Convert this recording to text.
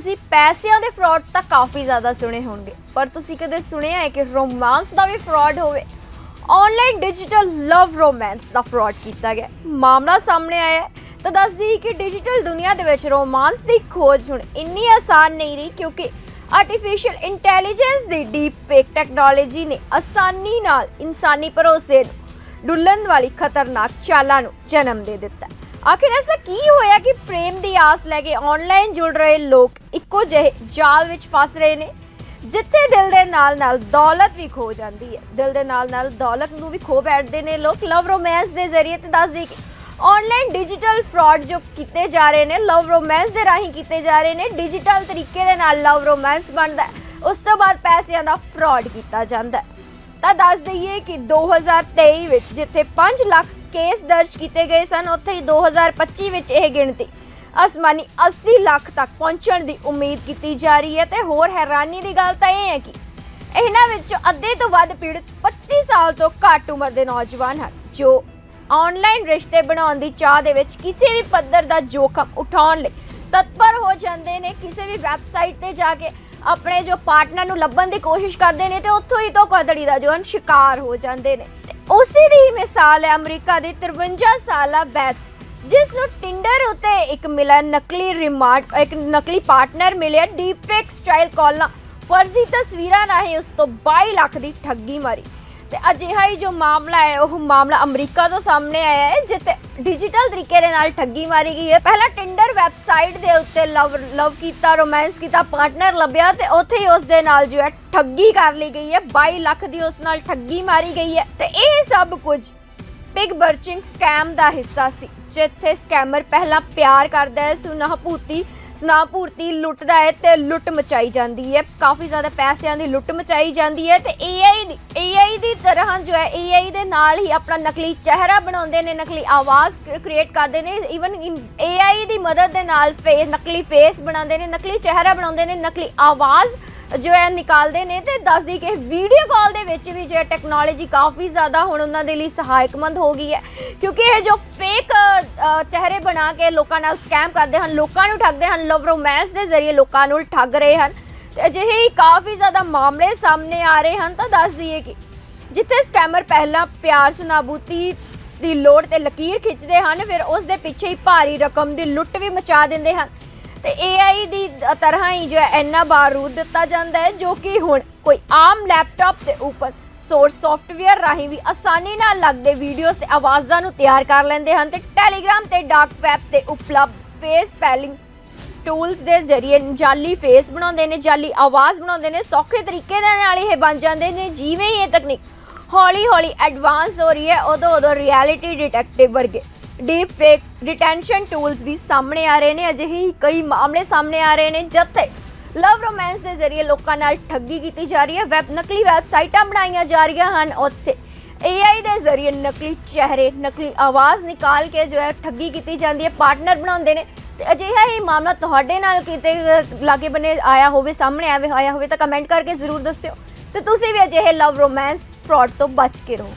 ਤੁਸੀਂ ਪੈਸਿਆਂ ਦੇ ਫਰਾਡ ਤਾਂ ਕਾਫੀ ਜ਼ਿਆਦਾ ਸੁਣੇ ਹੋਣਗੇ, ਪਰ ਤੁਸੀਂ ਕਦੇ ਸੁਣਿਆ ਹੈ ਕਿ ਰੋਮਾਂਸ ਦਾ ਵੀ ਫਰਾਡ ਹੋਵੇ? ਆਨਲਾਈਨ ਡਿਜੀਟਲ ਲਵ ਰੋਮਾਂਸ ਦਾ ਫਰਾਡ ਕੀਤਾ ਗਿਆ। ਮਾਮਲਾ ਸਾਹਮਣੇ ਆਇਆ ਹੈ। ਤਾਂ ਦੱਸਦੀ ਕਿ ਡਿਜੀਟਲ ਦੁਨੀਆ ਦੇ ਵਿੱਚ ਰੋਮਾਂਸ ਦੀ ਖੋਜ ਹੁਣ ਇੰਨੀ ਆਸਾਨ ਨਹੀਂ ਰਹੀ ਕਿਉਂਕਿ ਆਰਟੀਫੀਸ਼ੀਅਲ ਇੰਟੈਲੀਜੈਂਸ ਦੀ ਡੀਪ ਫੇਕ ਟੈਕਨੋਲੋਜੀ ਨੇ ਆਸਾਨੀ ਨਾਲ ਇਨਸਾਨੀ ਭਰੋਸੇ ਨੂੰ, ਡੁੱਲਣ ਵਾਲੀ ਖਤਰਨਾਕ ਚਾਲਾਂ ਨੂੰ ਜਨਮ ਦੇ ਦਿੱਤਾ ਆਖਿਰ ਐਸਾ ਕੀ ਹੋਇਆ ਕਿ ਪ੍ਰੇਮ ਦੀ ਆਸ ਲੈ ਕੇ ਆਨਲਾਈਨ ਜੁੜ ਰਹੇ ਲੋਕ ਇੱਕੋ ਜਿਹੇ ਜਾਲ ਵਿੱਚ ਫਸ ਰਹੇ ਨੇ, ਜਿੱਥੇ ਦਿਲ ਦੇ ਨਾਲ ਨਾਲ ਦੌਲਤ ਵੀ ਖੋ ਜਾਂਦੀ ਹੈ। ਦਿਲ ਦੇ ਨਾਲ ਨਾਲ ਦੌਲਤ ਨੂੰ ਵੀ ਖੋ ਬੈਠਦੇ ਨੇ ਲੋਕ। ਲਵ ਰੋਮਾਂਸ ਦੇ ਜ਼ਰੀਏ ਤੇ ਦੱਸਦੇ ਕਿ ਆਨਲਾਈਨ ਡਿਜੀਟਲ ਫਰਾਡ ਜੋ ਕੀਤੇ ਜਾ ਰਹੇ ਨੇ ਲਵ ਰੋਮਾਂਸ ਦੇ ਰਾਹੀਂ ਕੀਤੇ ਜਾ ਰਹੇ ਨੇ ਡਿਜੀਟਲ ਤਰੀਕੇ ਦੇ ਨਾਲ ਲਵ ਰੋਮਾਂਸ ਬਣਦਾ ਉਸ ਤੋਂ ਬਾਅਦ ਪੈਸਿਆਂ ਦਾ ਫਰਾਡ ਕੀਤਾ ਜਾਂਦਾ ਹੈ। ਤਾਂ ਦੱਸ ਦਈਏ ਕਿ 2023 ਵਿੱਚ ਜਿੱਥੇ 5 ਲੱਖ ਕੇਸ ਦਰਜ ਕੀਤੇ ਗਏ ਸਨ, ਉੱਥੇ ਹੀ 2025 ਵਿੱਚ ਇਹ ਗਿਣਤੀ ਅਸਮਾਨੀ 80 ਲੱਖ ਤੱਕ ਪਹੁੰਚਣ ਦੀ ਉਮੀਦ ਕੀਤੀ ਜਾ ਰਹੀ ਹੈ ਤੇ ਹੋਰ ਹੈਰਾਨੀ ਦੀ ਗੱਲ ਤਾਂ ਇਹ ਹੈ ਕਿ ਇਹਨਾਂ ਵਿੱਚੋਂ ਅੱਧੇ ਤੋਂ ਵੱਧ ਪੀੜਤ 25 ਸਾਲ ਤੋਂ ਘੱਟ ਉਮਰ ਦੇ ਨੌਜਵਾਨ ਹਨ, ਜੋ ਆਨਲਾਈਨ ਰਿਸ਼ਤੇ ਬਣਾਉਣ ਦੀ ਚਾਹ ਦੇ ਵਿੱਚ ਕਿਸੇ ਵੀ ਪੱਧਰ ਦਾ ਜੋਖਮ ਉਠਾਉਣ ਲਈ ਤਤਪਰ ਹੋ ਜਾਂਦੇ ਨੇ, ਕਿਸੇ ਵੀ ਵੈਬਸਾਈਟ ਤੇ ਜਾ ਕੇ ਆਪਣੇ ਜੋ ਪਾਰਟਨਰ ਨੂੰ ਲੱਭਣ ਦੀ ਕੋਸ਼ਿਸ਼ ਕਰਦੇ ਨੇ ਤੇ ਉੱਥੋਂ ਹੀ ਧੋਖਾਧੜੀ ਦਾ ਜੋ ਹਨ ਸ਼ਿਕਾਰ ਹੋ ਜਾਂਦੇ ਨੇ। ਤੇ ਉਸੇ ਦੀ ਹੀ ਮਿਸਾਲ ਹੈ ਅਮਰੀਕਾ ਦੀ 53 ਸਾਲਾ ਬੈਥ, ਜਿਸ ਨੂੰ ਟਿੰਡਰ ਉਤੇ ਇੱਕ ਮਿਲਿਆ ਨਕਲੀ ਰਿਮਾਰਟ ਇੱਕ ਨਕਲੀ ਪਾਰਟਨਰ ਮਿਲਿਆ ਡੀਪ ਫੇਕ ਸਟਾਈਲ ਕਾਲਾਂ ਫਰਜ਼ੀ ਤਸਵੀਰਾਂ ਰਾਹੀਂ ਉਸ ਤੋਂ 22 ਲੱਖ ਦੀ ਠੱਗੀ ਮਾਰੀ। ਤੇ ਅਜਿਹਾ ਹੀ ਜੋ ਮਾਮਲਾ ਹੈ, ਉਹ ਮਾਮਲਾ ਅਮਰੀਕਾ ਤੋਂ ਸਾਹਮਣੇ ਆਇਆ ਹੈ, ਜਿੱਥੇ ਡਿਜੀਟਲ ਤਰੀਕੇ ਦੇ ਨਾਲ ਠੱਗੀ ਮਾਰੀ ਗਈ ਹੈ। ਪਹਿਲਾਂ ਟਿੰਡਰ ਵੈਬਸਾਈਟ ਦੇ ਉੱਤੇ ਲਵ ਲਵ ਕੀਤਾ ਰੋਮਾਂਸ ਕੀਤਾ ਪਾਰਟਨਰ ਲੱਭਿਆ ਤੇ ਉੱਥੇ ਹੀ ਉਸ ਦੇ ਨਾਲ ਜੋ ਹੈ ਠੱਗੀ ਕਰ ਲਈ ਗਈ ਹੈ। 22 ਲੱਖ ਦੀ ਉਸ ਨਾਲ ਠੱਗੀ ਮਾਰੀ ਗਈ ਹੈ ਤੇ ਇਹ ਸਭ ਕੁਝ ਪਿਗ ਬਰਚਿੰਗ ਸਕੈਮ ਦਾ ਹਿੱਸਾ ਸੀ, ਜਿੱਥੇ ਸਕੈਮਰ ਪਹਿਲਾਂ ਪਿਆਰ ਕਰਦਾ ਹੈ, ਸੁਨਾਹ ਭੂਤੀ ਸੁਨਾਹ ਭੂਰਤੀ ਲੁੱਟਦਾ ਹੈ ਤੇ ਲੁੱਟ ਮਚਾਈ ਜਾਂਦੀ ਹੈ। ਕਾਫੀ ਜ਼ਿਆਦਾ ਪੈਸਿਆਂ ਦੀ ਲੁੱਟ ਮਚਾਈ ਜਾਂਦੀ ਹੈ ਤੇ AI ਦੀ AI ਦੀ ਤਰ੍ਹਾਂ ਜੋ ਹੈ AI ਦੇ ਨਾਲ ਹੀ ਆਪਣਾ ਨਕਲੀ ਚਿਹਰਾ ਬਣਾਉਂਦੇ ਨੇ, ਨਕਲੀ ਆਵਾਜ਼ ਕ੍ਰੀਏਟ ਕਰਦੇ ਨੇ। ਇਵਨ AI ਦੀ ਮਦਦ ਦੇ ਨਾਲ ਫੇਸ ਨਕਲੀ ਫੇਸ ਬਣਾਉਂਦੇ ਨੇ, ਨਕਲੀ ਚਿਹਰਾ ਬਣਾਉਂਦੇ ਨੇ, ਨਕਲੀ ਆਵਾਜ਼ ਜੋ ਹੈ ਨਿਕਾਲਦੇ ਨੇ ਤੇ ਦੱਸਦੀ ਕਿ ਵੀਡੀਓ ਕਾਲ ਦੇ ਵਿੱਚ ਵੀ ਜੋ ਟੈਕਨੋਲੋਜੀ ਕਾਫੀ ਜ਼ਿਆਦਾ ਹੁਣ ਉਹਨਾਂ ਦੇ ਲਈ ਸਹਾਇਕਮੰਦ ਹੋ ਗਈ ਹੈ, ਕਿਉਂਕਿ ਇਹ ਜੋ ਫੇਕ ਚਿਹਰੇ ਬਣਾ ਕੇ ਲੋਕਾਂ ਨਾਲ ਸਕੈਮ ਕਰਦੇ ਹਨ, ਲੋਕਾਂ ਨੂੰ ਠੱਗਦੇ ਹਨ ਲਵ ਰੋਮਾਂਸ ਦੇ ਜ਼ਰੀਏ ਲੋਕਾਂ ਨੂੰ ਠੱਗ ਰਹੇ ਹਨ। ਤੇ ਅਜਿਹੇ ਹੀ ਕਾਫੀ ਜ਼ਿਆਦਾ ਮਾਮਲੇ ਸਾਹਮਣੇ ਆ ਰਹੇ ਹਨ, ਤਾਂ ਦੱਸ ਦਈਏ ਕਿ ਜਿੱਥੇ ਸਕੈਮਰ ਪਹਿਲਾਂ ਪਿਆਰ ਸੁਨਾਬੂਤੀ ਦੀ ਲੋੜ ਤੇ ਲਕੀਰ ਖਿੱਚਦੇ ਹਨ, ਫਿਰ ਉਸ ਦੇ ਪਿੱਛੇ ਹੀ ਭਾਰੀ ਰਕਮ ਦੀ ਲੁੱਟ ਵੀ ਮਚਾ ਦਿੰਦੇ ਹਨ। ਤੇ AI ਦੀ ਤਰ੍ਹਾਂ ਹੀ ਜੋ ਹੈ ਇੰਨਾ ਬਾਰੂਦ ਦਿੱਤਾ ਜਾਂਦਾ ਹੈ, ਜੋ ਕਿ ਹੁਣ ਕੋਈ ਆਮ ਲੈਪਟਾਪ ਦੇ ਉੱਪਰ ਸੋਰਸ ਸੌਫਟਵੇਅਰ ਰਾਹੀਂ ਵੀ ਆਸਾਨੀ ਨਾਲ ਲੱਗਦੇ ਵੀਡੀਓਜ਼ ਤੇ ਆਵਾਜ਼ਾਂ ਨੂੰ ਤਿਆਰ ਕਰ ਲੈਂਦੇ ਹਨ ਤੇ ਟੈਲੀਗ੍ਰਾਮ ਤੇ ਡਾਰਕ ਵੈਬ ਤੇ ਉਪਲਬਧ ਫੇਸ ਪੈਲਿੰਗ ਟੂਲਸ ਦੇ ਜ਼ਰੀਏ ਜਾਲੀ ਫੇਸ ਬਣਾਉਂਦੇ ਨੇ, ਜਾਲੀ ਆਵਾਜ਼ ਬਣਾਉਂਦੇ ਨੇ, ਸੌਖੇ ਤਰੀਕੇ ਦੇ ਨਾਲ ਇਹ ਬਣ ਜਾਂਦੇ ਨੇ, ਜਿਵੇਂ ਹੀ ਇਹ ਤਕਨੀਕ ਹੌਲੀ ਹੌਲੀ ਐਡਵਾਂਸ ਹੋ ਰਹੀ ਹੈ ਉਦੋਂ ਉਦੋਂ ਰਿਐਲਿਟੀ ਡਿਟੈਕਟਿਵ ਵਰਗੇ। ਡੀਪ ਫੇਕ ਡਿਟੈਂਸ਼ਨ ਟੂਲਸ ਵੀ ਸਾਹਮਣੇ ਆ ਰਹੇ ਨੇ, ਅਜਿਹੇ ਹੀ ਕਈ ਮਾਮਲੇ ਸਾਹਮਣੇ ਆ ਰਹੇ ਨੇ, ਜਿੱਥੇ ਲਵ ਰੋਮਾਂਸ ਦੇ ਜ਼ਰੀਏ ਲੋਕਾਂ ਨਾਲ ਠੱਗੀ ਕੀਤੀ ਜਾ ਰਹੀ ਹੈ ਵੈਬ ਨਕਲੀ ਵੈਬਸਾਈਟਾਂ ਬਣਾਈਆਂ ਜਾ ਰਹੀਆਂ ਹਨ, ਉੱਥੇ AI ਦੇ ਜ਼ਰੀਏ ਨਕਲੀ ਚਿਹਰੇ, ਨਕਲੀ ਆਵਾਜ਼ ਨਿਕਾਲ ਕੇ ਜੋ ਹੈ ਠੱਗੀ ਕੀਤੀ ਜਾਂਦੀ ਹੈ ਪਾਰਟਨਰ ਬਣਾਉਂਦੇ ਨੇ, ਤੇ ਅਜਿਹਾ ਹੀ ਮਾਮਲਾ ਤੁਹਾਡੇ ਨਾਲ ਕਿਤੇ ਲਾਗੇ ਬਨੇ ਆਇਆ ਹੋਵੇ, ਸਾਹਮਣੇ ਆਵੇ, ਆਇਆ ਹੋਵੇ ਤਾਂ ਕਮੈਂਟ ਕਰਕੇ ਜ਼ਰੂਰ ਦੱਸਿਓ, ਤੇ ਤੁਸੀਂ ਵੀ ਅਜਿਹੇ ਲਵ ਰੋਮਾਂਸ ਫਰਾਡ ਤੋਂ ਬਚ ਕੇ ਰਹੋ।